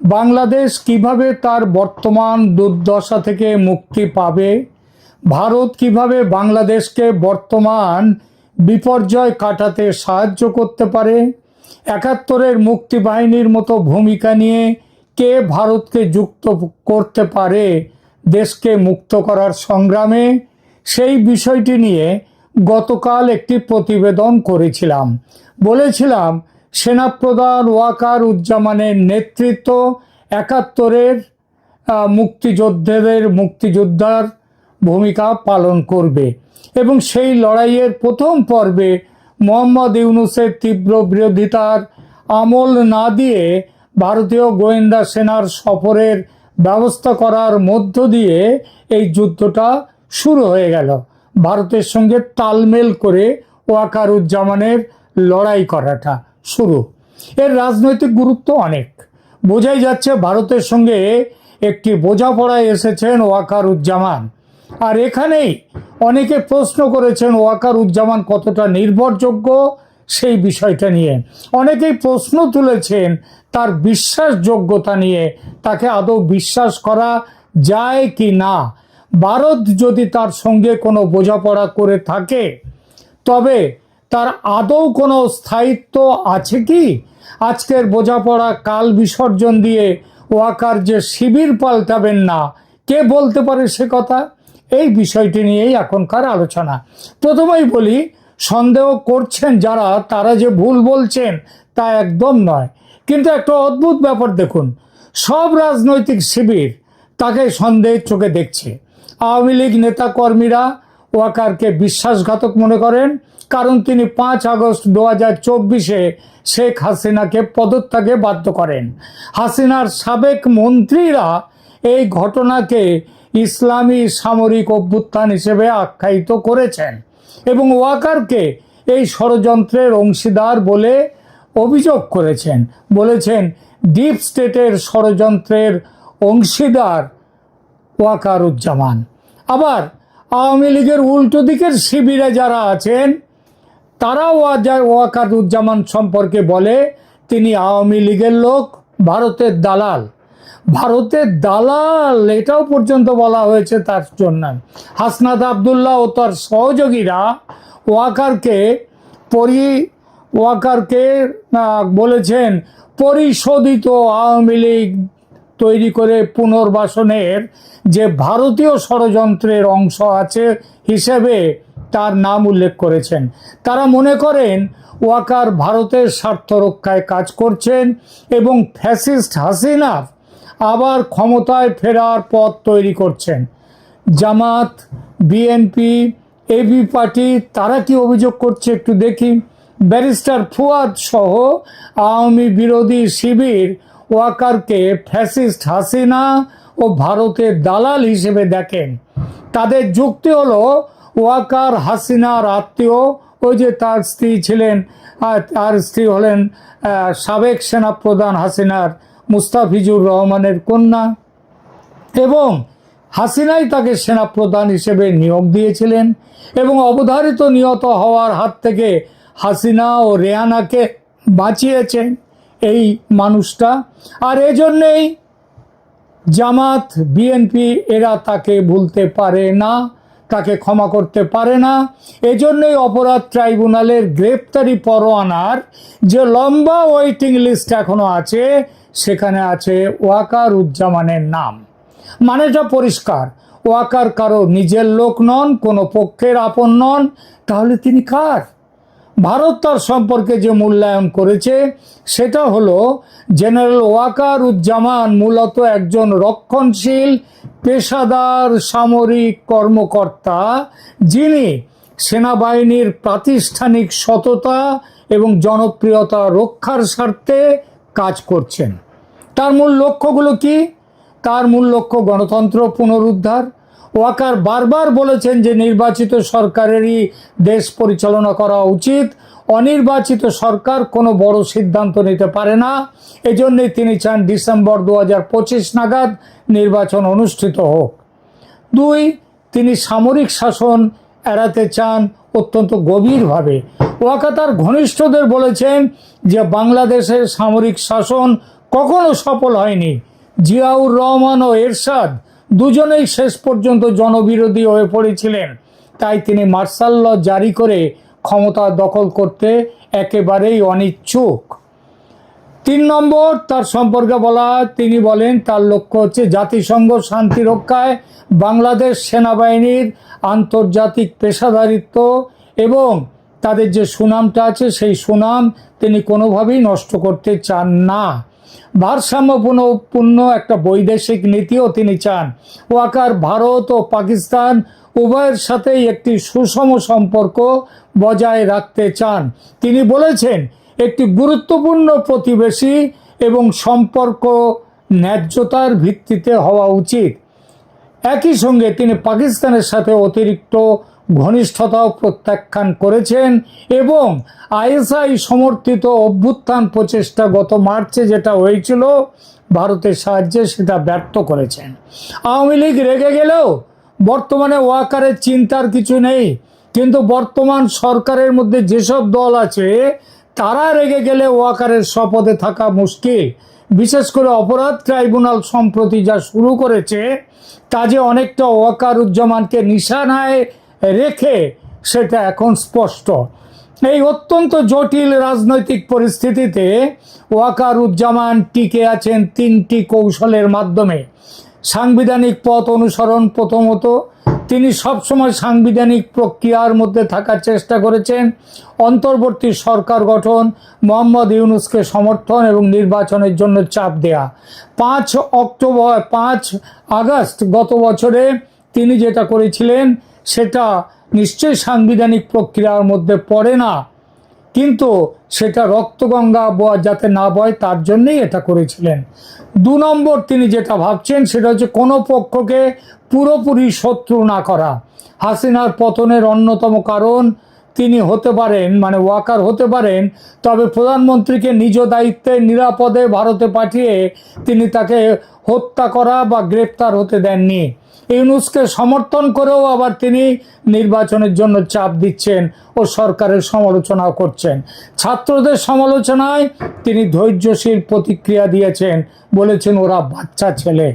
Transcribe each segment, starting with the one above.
বাংলাদেশ কীভাবে তার বর্তমান দুর্দশা থেকে মুক্তি পাবে? ভারত কীভাবে বাংলাদেশকে বর্তমান বিপর্যয় কাটাতে সাহায্য করতে পারে? একাত্তরের মুক্তিবাহিনীর মতো ভূমিকা নিয়ে কে ভারতকে যুক্ত করতে পারে দেশকে মুক্ত করার সংগ্রামে? সেই বিষয়টি নিয়ে গতকাল একটি প্রতিবেদন করেছিলাম। বলেছিলাম সেনাপ্রধান ওয়াকার উজ্জামানের নেতৃত্ব একাত্তরের মুক্তিযোদ্ধাদের মুক্তিযোদ্ধার ভূমিকা পালন করবে। এবং সেই লড়াইয়ের প্রথম পর্বে মোহাম্মদ ইউনুসের তীব্র বিরোধিতার আমল না দিয়ে ভারতীয় গোয়েন্দা সেনার সফরের ব্যবস্থা করার মধ্য দিয়ে এই যুদ্ধটা শুরু হয়ে গেল। ভারতের সঙ্গে তালমেল করে ওয়াকারুজ্জামানের লড়াই করাটা। শুরু। এর রাজনৈতিক গুরুত্ব অনেক। বোঝাই যাচ্ছে ভারতের সঙ্গে একটি বোঝাপড়ায় এসেছেন ওয়াকারুজ্জামান। আর এখানেই অনেকে প্রশ্ন করেছেন ওয়াকারুজ্জামান কতটা নির্ভরযোগ্য সেই বিষয়টা নিয়ে। অনেকেই প্রশ্ন তুলেছেন তার বিশ্বাসযোগ্যতা নিয়ে, তাকে আদৌ বিশ্বাস করা যায় কি না? ভারত যদি তার সঙ্গে কোনো বোঝাপড়া করে থাকে, তবে তার আদৌ কোনো স্থায়িত্ব আছে কি? আজকের বোঝাপড়া কাল বিসর্জন দিয়ে ওয়াকার যে শিবির পাল্টাবেন না। কে বলতে পারে সে কথা? এই বিষয়টি নিয়েই এখনকার আলোচনা। প্রথমেই বলি, সন্দেহ করছেন যারা, তারা যে ভুল বলছেন তা একদম নয়। কিন্তু একটা অদ্ভুত ব্যাপার দেখুন, সব রাজনৈতিক শিবির তাকে সন্দেহের চোখে দেখছে। আওয়ামী লীগ নেতা কর্মীরা ওয়াকারকে বিশ্বাসঘাতক মনে করেন, কারণ তিনি পাঁচ আগস্ট দু হাজার চব্বিশে শেখ হাসিনাকে পদত্যাগে বাধ্য করেন। হাসিনার সাবেক মন্ত্রীরা এই ঘটনাকে ইসলামী সামরিক অভ্যুত্থান হিসেবে আখ্যায়িত করেছেন এবং ওয়াকারকে এই ষড়যন্ত্রের অংশীদার বলে অভিযোগ করেছেন। বলেছেন, ডিপ স্টেটের ষড়যন্ত্রের অংশীদার ওয়াকারুজ্জামান। আবার আওয়ামী লীগের উল্টো দিকের শিবিরে যারা আছেন ওয়া- ওয়াকারুজ্জামান সম্পর্কে বলে, তিনি আওয়ামী লীগের লোক, ভারতের দালাল। ভারতের দালাল, এটাও পর্যন্ত বলা হয়েছে তার জন্য। হাসনাত আবদুল্লাহ ও তার সহযোগীরা ওয়াকারকে পরি, ওয়াকারকে বলেছেন, পরিশোধিত আওয়ামী লীগ তৈরি করে পুনর্বাসনের যে ভারতীয় ষড়যন্ত্রের অংশ আছে হিসেবে তার নাম উল্লেখ করেছেন। তারা মনে করেন, ওয়াকার ভারতের স্বার্থ রক্ষায় কাজ করছেন এবং ফ্যাসিস্ট হাসিনার আবার ক্ষমতায় ফেরার পথ তৈরি করছেন। জামাত, বিএনপি এবি পার্টি, তারা কি অভিযোগ করছে একটু দেখি। ব্যারিস্টার ফুয়াদ সহ আওয়ামী বিরোধী শিবির ওয়াকারকে ফ্যাসিস্ট হাসিনা ও ভারতের দালাল হিসেবে দেখেন। তাদের যুক্তি হলো, ওয়াকার হাসিনার আত্মীয়, ওই যে তার স্ত্রী ছিলেন তার স্ত্রী হলেন সাবেক সেনাপ্রধান হাসিনার মুস্তাফিজুর রহমানের কন্যা এবং হাসিনাই তাকে সেনাপ্রধান হিসেবে নিয়োগ দিয়েছিলেন এবং অবধারিত নিহত হওয়ার হাত থেকে হাসিনা ও রেয়ানাকে বাঁচিয়েছেন। এই মানুষটা। আর এজন্যেই জামাত বিএনপি এরা তাকে ভুলতে পারে না, তাকে ক্ষমা করতে পারে না। এজন্যই অপরাধ ট্রাইব্যুনালের গ্রেপ্তারি পরোয়ানার যে লম্বা ওয়েটিং লিস্ট এখনও আছে, সেখানে আছে ওয়াকার উজ্জামানের নাম। মানেটা পরিষ্কার, ওয়াকার কারও নিজের লোক নন, কোনো পক্ষের আপন নন, তাহলে তিনি কার? ভারত তার সম্পর্কে যে মূল্যায়ন করেছে, সেটা হলো জেনারেল ওয়াকার উজ্জামান মূলত একজন রক্ষণশীল, পেশাদার, সামরিক কর্মকর্তা, যিনি সেনাবাহিনীর প্রাতিষ্ঠানিক সততা এবং জনপ্রিয়তা রক্ষার স্বার্থে কাজ করছেন। তার মূল লক্ষ্যগুলো কি? তার মূল লক্ষ্য গণতন্ত্র পুনরুদ্ধার ওয়াকার বারবার বলেছেন যে নির্বাচিত সরকারেরই দেশ পরিচালনা করা উচিত। অনির্বাচিত সরকার কোনো বড় সিদ্ধান্ত নিতে পারে না। এজন্যই তিনি চান ডিসেম্বর দু হাজার পঁচিশ নাগাদ নির্বাচন অনুষ্ঠিত হোক। দুই, তিনি সামরিক শাসন এড়াতে চান অত্যন্ত গভীরভাবে। ওয়াকা তার ঘনিষ্ঠদের বলেছেন যে বাংলাদেশের সামরিক শাসন কখনো সফল হয়নি। জিয়াউর রহমান ও এরশাদ দুজনেই শেষ পর্যন্ত জনবিরোধী হয়ে পড়েছিলেন। তাই তিনি মার্শাল ল জারি করে ক্ষমতা দখল করতে একেবারেই অনিচ্ছুক। তিন নম্বর, তার সম্পর্কে বলা, তিনি বলেন, তার লক্ষ্য হচ্ছে জাতিসংঘ শান্তি রক্ষায় বাংলাদেশ সেনাবাহিনীর আন্তর্জাতিক পেশাদারিত্ব এবং তাদের যে সুনামটা আছে, সেই সুনাম তিনি কোনোভাবেই নষ্ট করতে চান না। ভারসাম্যপূর্ণ একটা বৈদেশিক নীতিও তিনি চান। ওয়াকার ভারত ও পাকিস্তান উভয়ের সাথেই একটি সুষম সম্পর্ক বজায় রাখতে চান। তিনি বলেছেন, একটি গুরুত্বপূর্ণ প্রতিবেশী এবং সম্পর্ক ন্যায্যতার ভিত্তিতে হওয়া উচিত। একই সঙ্গে তিনি পাকিস্তানের সাথে অতিরিক্ত ঘনিষ্ঠতাও প্রত্যাখ্যান করেছেন এবং আইএসআই সমর্থিত অভ্যুত্থান প্রচেষ্টা গত মার্চে যেটা হয়েছিল ভারতের সাহায্যে সেটা ব্যর্থ করেছেন। আওয়ামী লীগ রেগে গেলেও বর্তমানে ওয়াকারের চিন্তার কিছু নেই। কিন্তু বর্তমান সরকারের মধ্যে যেসব দল আছে, তারা রেগে গেলে ওয়াকারের শপথে থাকা মুশকিল। বিশেষ করে অপরাধ ট্রাইব্যুনাল সম্প্রতি যা শুরু করেছে, তা যে অনেকটা ওয়াকারুজ্জামানকে নিশানায় রেখে সেটা এখন স্পষ্ট। এই অত্যন্ত জটিল রাজনৈতিক পরিস্থিতিতে ওয়াকারুজ্জামান টিকে আছেন তিনটি কৌশলের মাধ্যমে। সাংবিধানিক পথ অনুসরণ প্রথমত, তিনি সবসময় সাংবিধানিক প্রক্রিয়ার মধ্যে থাকার চেষ্টা করেছেন। অন্তর্বর্তী সরকার গঠন, মোহাম্মদ ইউনুসকে সমর্থন এবং নির্বাচনের জন্য চাপ দেয়া। পাঁচ অক্টোবর, পাঁচ আগস্ট গত বছরে তিনি যেটা করেছিলেন সেটা নিশ্চয়ই সাংবিধানিক প্রক্রিয়ার মধ্যে পড়ে না। কিন্তু সেটা রক্তগঙ্গা যাতে না বয়, তার জন্যই এটা করেছিলেন। দু নম্বর তিনি যেটা ভাবছেন, সেটা হচ্ছে কোনো পক্ষকে পুরোপুরি শত্রু না করা। হাসিনার পতনের অন্যতম কারণ তিনি হতে পারেন মানে ওয়াকার হতে পারেন, তবে প্রধানমন্ত্রীকে নিজ দায়িত্বে নিরাপদে ভারতে পাঠিয়ে তিনি তাকে হত্যা করা বা গ্রেপ্তার হতে দেননি। ইউনুসকে সমর্থন করেও আবার তিনি নির্বাচনের জন্য চাপ দিচ্ছেন ও সরকারের সমালোচনাও করছেন। ছাত্রদের সমালোচনায় তিনি ধৈর্যশীল প্রতিক্রিয়া দিয়েছেন, বলেছেন ওরা বাচ্চা ছেলে।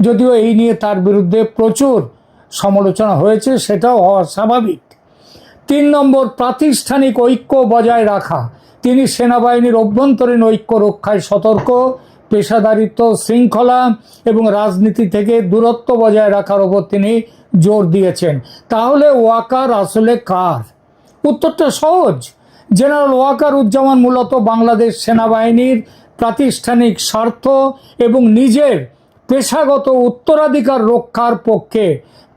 যদিও এই নিয়ে তার বিরুদ্ধে প্রচুর সমালোচনা হয়েছে, সেটাও হওয়া স্বাভাবিক। তিন নম্বর প্রাতিষ্ঠানিক ঐক্য বজায় রাখা। তিনি সেনাবাহিনীর অভ্যন্তরীণ ঐক্য রক্ষায় সতর্ক, পেশাদারিত্ব, শৃঙ্খলা এবং রাজনীতি থেকে দূরত্ব বজায় রাখার ওপর তিনি জোর দিয়েছেন। তাহলে ওয়াকার আসলে কার? উত্তরটা সহজ। জেনারেল ওয়াকার উজ্জামান মূলত বাংলাদেশ সেনাবাহিনীর প্রাতিষ্ঠানিক স্বার্থ এবং নিজের পেশাগত উত্তরাধিকার রক্ষার পক্ষে।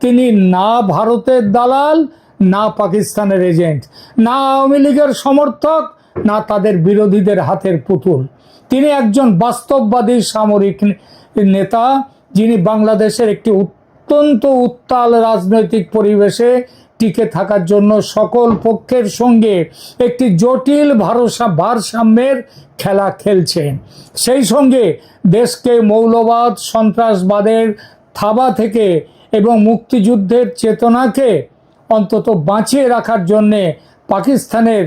তিনি না ভারতের দালাল না পাকিস্তানের এজেন্ট, না আওয়ামী লীগের সমর্থক, না তাদের বিরোধীদের হাতের পুতুল। তিনি একজন বাস্তববাদী সামরিক নেতা, যিনি বাংলাদেশের একটি অত্যন্ত উত্তাল রাজনৈতিক পরিবেশে টিকে থাকার জন্য সকল পক্ষের সঙ্গে একটি জটিল ভরসা ভারসাম্যের খেলা খেলছেন। সেই সঙ্গে দেশকে মৌলবাদ, সন্ত্রাসবাদের থাবা থেকে এবং মুক্তিযুদ্ধের চেতনাকে অন্তত বাঁচিয়ে রাখার জন্যে, পাকিস্তানের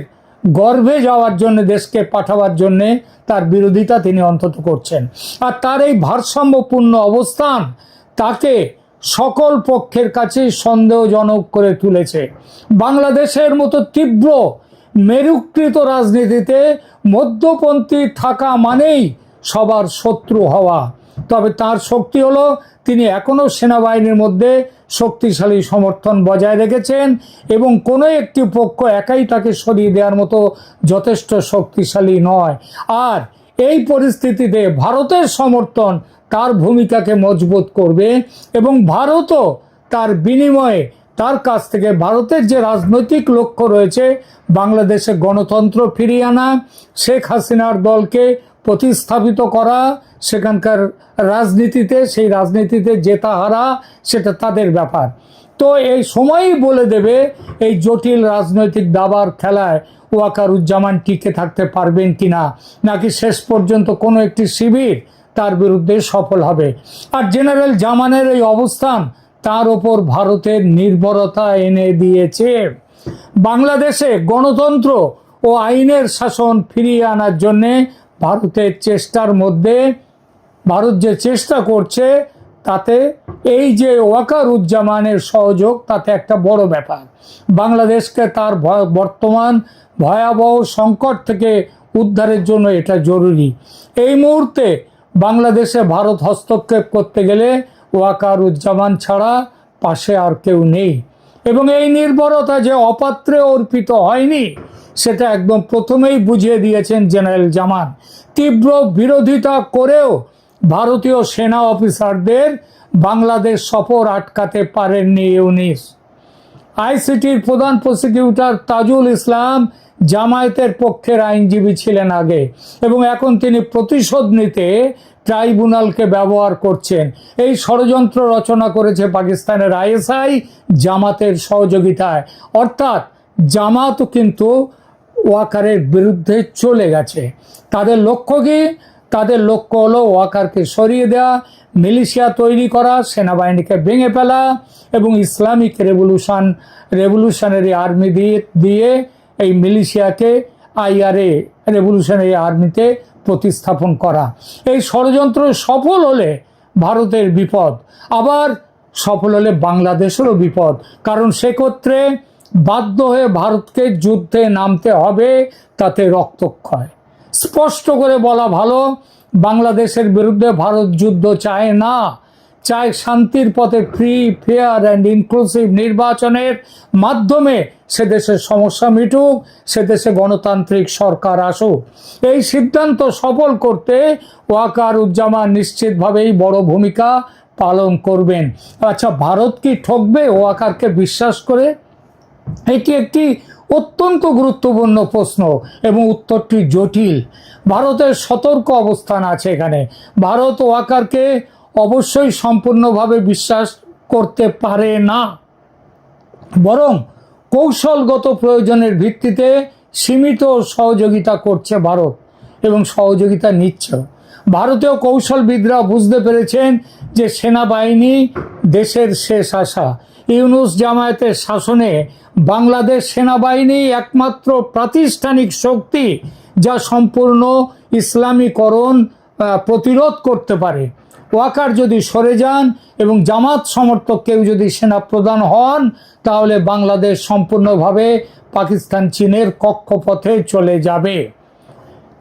গর্ভে যাওয়ার জন্য, দেশকে পাঠাবার জন্যে তার বিরোধিতা তিনি অন্তত করছেন। আর তার এই ভারসাম্যপূর্ণ অবস্থান তাকে সকল পক্ষের কাছেই সন্দেহজনক করে তুলেছে। বাংলাদেশের মতো তীব্র মেরুকৃত রাজনীতিতে মধ্যপন্থী থাকা মানেই সবার শত্রু হওয়া। তবে তার শক্তি হলো, তিনি এখনও সেনাবাহিনীর মধ্যে শক্তিশালী সমর্থন বজায় রেখেছেন এবং কোনো একটি পক্ষ একাই তাকে সরিয়ে দেওয়ার মতো যথেষ্ট শক্তিশালী নয়। আর এই পরিস্থিতিতে ভারতের সমর্থন তার ভূমিকাকে মজবুত করবে এবং ভারতও তার বিনিময়ে তার কাছ থেকে ভারতের যে রাজনৈতিক লক্ষ্য রয়েছে, বাংলাদেশে গণতন্ত্র ফিরিয়ে আনা, শেখ হাসিনার দলকে প্রতিস্থাপিত করা, সেখানকার রাজনীতিতে, সেই রাজনীতিতে জেতা হারা, সেটা তাদের ব্যাপার। তো এই সময়ই বলে দেবে, এই জটিল রাজনৈতিক দাবার খেলায় ওয়াকারুজ্জামান টিকে থাকতে পারবেন কিনা, নাকি শেষ পর্যন্ত কোনো একটি শিবির তার বিরুদ্ধে সফল হবে। আর জেনারেল জামানের এই অবস্থান তার ওপর ভারতের নির্ভরতা এনে দিয়েছে। বাংলাদেশে গণতন্ত্র ও আইনের শাসন ফিরিয়ে আনার জন্যে ভারতের চেষ্টার মধ্যে, ভারত যে চেষ্টা করছে, তাতে এই যে ওয়াকারুজ্জামানের সহযোগ, তাতে একটা বড় ব্যাপার। বাংলাদেশকে তার বর্তমান ভয়াবহ সংকট থেকে উদ্ধারের জন্য এটা জরুরি। এই মুহূর্তে বাংলাদেশে ভারত হস্তক্ষেপ করতে গেলে ওয়াকারুজ্জামান ছাড়া পাশে আর কেউ নেই। এবং এই নির্ভরতা যে অপাত্রে অর্পিত হয়নি সেটা একদম প্রথমেই বুঝিয়ে দিয়েছেন জেনারেল জামান। তীব্র বিরোধিতা করেও ভারতীয় সেনা অফিসারদের বাংলাদেশ সফর আটকাতে পারেননি ইউনিস। আইসিটির প্রধান প্রসিকিউটর তাজুল ইসলাম জামায়াতের পক্ষের আইনজীবী ছিলেন আগে এবং এখন তিনি প্রতিশোধ নিতে ট্রাইব্যুনালকে ব্যবহার করছেন। এই ষড়যন্ত্র রচনা করেছে পাকিস্তানের আইএসআই জামাতের সহযোগিতায়। অর্থাৎ জামাতও কিন্তু ওয়াকারের বিরুদ্ধে চলে গেছে। তাদের লক্ষ্য কি? তাদের লক্ষ্য হলো ওয়াকারকে সরিয়ে দেওয়া মিলিশিয়া তৈরি করা, সেনাবাহিনীকে ভেঙে ফেলা এবং ইসলামিক রেভলিউশন, রেভলিউশনারি আর্মি দিয়ে দিয়ে এই মিলিশিয়াকে আইআরএ, রেভলিউশনারি আর্মিতে প্রতিস্থাপন করা। এই ষড়যন্ত্র সফল হলে ভারতের বিপদ, আবার সফল হলে বাংলাদেশেরও বিপদ। কারণ সেক্ষেত্রে বাধ্য হয়ে ভারতকে যুদ্ধে নামতে হবে, তাতে রক্তক্ষয়। স্পষ্ট করে বলা ভালো, বাংলাদেশের বিরুদ্ধে ভারত যুদ্ধ চায় না। চায় শান্তির পথে ফ্রি ফেয়ার অ্যান্ড ইনক্লুসিভ নির্বাচনের মাধ্যমে সে দেশের সমস্যা মিটুক, সে দেশে গণতান্ত্রিক সরকার আসুক। এই সিদ্ধান্ত সফল করতে ওয়াকার উজ্জামান নিশ্চিতভাবেই বড় ভূমিকা পালন করবেন। আচ্ছা ভারত কি ঠকবে? ওয়াকারকে বিশ্বাস করে এটি একটি অত্যন্ত গুরুত্বপূর্ণ প্রশ্ন এবং উত্তরটি জটিল। ভারতের সতর্ক অবস্থান আছে এখানে। ভারত ওয়াকারকে অবশ্যই সম্পূর্ণভাবে বিশ্বাস করতে পারে না। বরং কৌশলগত প্রয়োজনের ভিত্তিতে সীমিত সহযোগিতা করছে ভারত এবং সহযোগিতা নিচ্ছে। ভারতীয় কৌশলবিদরা বুঝতে পেরেছেন যে সেনাবাহিনী দেশের শেষ আশা। ইউনুস জামায়াতের শাসনে বাংলাদেশ সেনাবাহিনী একমাত্র প্রাতিষ্ঠানিক শক্তি যা সম্পূর্ণ ইসলামীকরণ প্রতিরোধ করতে পারে। ওয়াকার যদি সরে যান এবং জামাত সমর্থক কেউ যদি সেনা প্রদান হন, তাহলে বাংলাদেশ সম্পূর্ণভাবে পাকিস্তান চীনের কক্ষপথে চলে যাবে।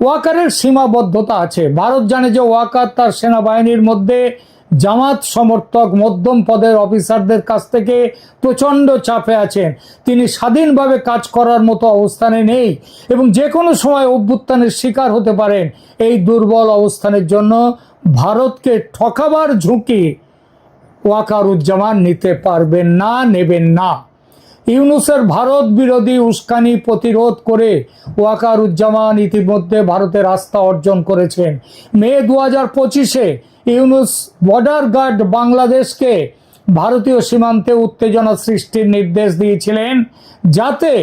ওয়াকারের সীমাবদ্ধতা আছে। ভারত জানে যে ওয়াকার তার সেনাবাহিনীর মধ্যে জামাত সমর্থক মধ্যম পদের অফিসারদের কাছ থেকে প্রচণ্ড চাপে আছেন তিনি স্বাধীনভাবে কাজ করার মতো অবস্থানে নেই এবং যে কোনো সময় অভ্যুত্থানের শিকার হতে পারেন। এই দুর্বল অবস্থানের জন্য ভারতকে ঠকাবার ঝুঁকি ওয়াকারুজ্জামান নিতে পারবেন না, নেবেন না। ইউনুসের ভারত বিরোধী উস্কানি প্রতিরোধ করে ওয়াকারুজ্জামান ইতিমধ্যে ভারতের আস্থা অর্জন করেছেন। মে দু হাজার পঁচিশে ইউনুস বর্ডার গার্ড বাংলাদেশকে ভারতীয় সীমান্তে উত্তেজনা সৃষ্টির নির্দেশ দিয়েছিলেন যাতে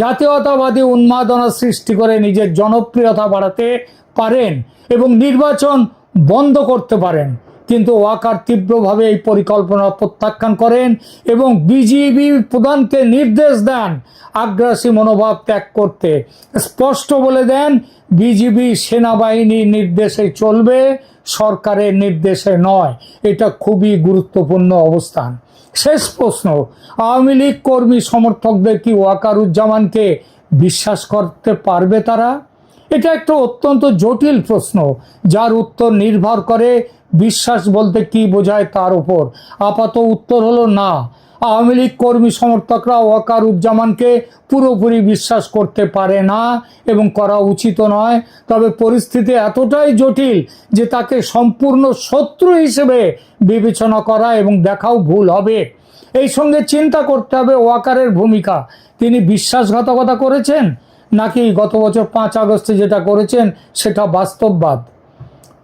জাতীয়তাবাদী উন্মাদনা সৃষ্টি করে নিজের জনপ্রিয়তা বাড়াতে পারেন এবং নির্বাচন বন্ধ করতে পারেন। কিন্তু ওয়াকার তীব্রভাবে এই পরিকল্পনা প্রত্যাখ্যান করেন এবং বিজিবি প্রধানকে নির্দেশ দেন আগ্রাসী মনোভাব ত্যাগ করতে। স্পষ্ট বলে দেন বিজিবি সেনাবাহিনীর নির্দেশে চলবে সরকারের নির্দেশে নয়। এটা খুবই গুরুত্বপূর্ণ অবস্থান। শেষ প্রশ্ন, আওয়ামী লীগ কর্মী সমর্থকদের কি ওয়াকারুজ্জামানকে বিশ্বাস করতে পারবে তারা? এটা একটা অত্যন্ত জটিল প্রশ্ন, যার উত্তর নির্ভর করে বিশ্বাস বলতে কি বোঝায় তার উপর। আপাত উত্তর হলো না। আওয়ামী লীগ কর্মী সমর্থকরা ওয়াকার উজ্জামানকে পুরোপুরি বিশ্বাস করতে পারে না এবং করা উচিত নয়। তবে পরিস্থিতি এতটাই জটিল যে তাকে সম্পূর্ণ শত্রু হিসেবে বিবেচনা করা এবং দেখাও ভুল হবে। এই সঙ্গে চিন্তা করতে হবে ওয়াকারের ভূমিকা। তিনি বিশ্বাসঘাতকতা করেছেন? নাকি গত বছর পাঁচ আগস্টে যেটা করেছেন, সেটা বাস্তববাদ?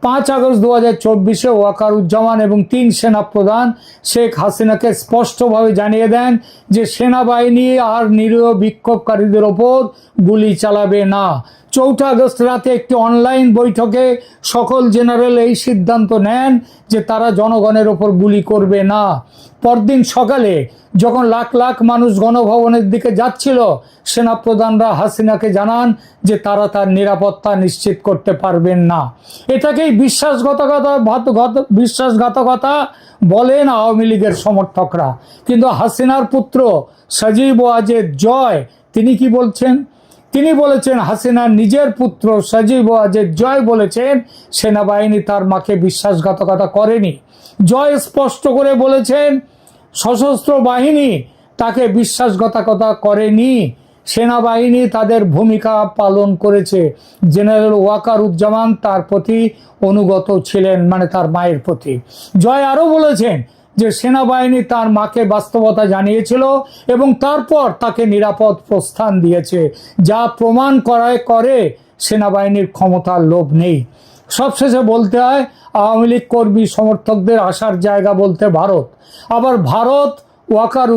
পাঁচ আগস্ট দু হাজার চব্বিশে ওয়াকারুজ্জামান এবং তিন সেনা প্রধান শেখ হাসিনাকে স্পষ্টভাবে জানিয়ে দেন যে সেনাবাহিনী আর নিরীহ বিক্ষোভকারীদের ওপর গুলি চালাবে না। চৌঠা আগস্ট রাতে একটি অনলাইন বৈঠকে সকল জেনারেল এই সিদ্ধান্ত নেন যে তারা জনগণের ওপর গুলি করবে না। পরদিন সকালে যখন লাখ লাখ মানুষ গণভবনের দিকে যাচ্ছিল, সেনাপ্রধানরা হাসিনাকে জানান যে তারা তার নিরাপত্তা নিশ্চিত করতে পারবেন না। এটাকেই বিশ্বাসঘাতকতা বিশ্বাসঘাতকতা বলেন আওয়ামী লীগের সমর্থকরা। কিন্তু হাসিনার পুত্র সজীব ওয়াজেদ জয়, তিনি কি বলছেন? তিনি বলেছেন হাসিনার নিজের পুত্র সজীব ওয়াজেদ জয় বলেছেন, সেনাবাহিনী তার মাকে বিশ্বাসঘাতকতা করেনি। জয় স্পষ্ট করে বলেছেন, সশস্ত্র বাহিনী তাকে বিশ্বাসঘাতকতা করেনি। সেনাবাহিনী তাদের ভূমিকা পালন করেছে। জেনারেল ওয়াকার উজ্জামান তার প্রতি অনুগত ছিলেন মানে তার মায়ের প্রতি। জয় আরও বলেছেন যে, সেনাবাহিনী তার মাকে বাস্তবতা জানিয়েছিল এবং তারপর তাকে নিরাপদ প্রস্থান দিয়েছে। যা প্রমাণ করায় করে সেনাবাহিনীর ক্ষমতার লোভ নেই। সবশেষে বলতে হয় আওয়ামী লীগ কর্মী সমর্থকদের আসার জায়গা বলতে ভারত। আবার ভারত ওয়াকার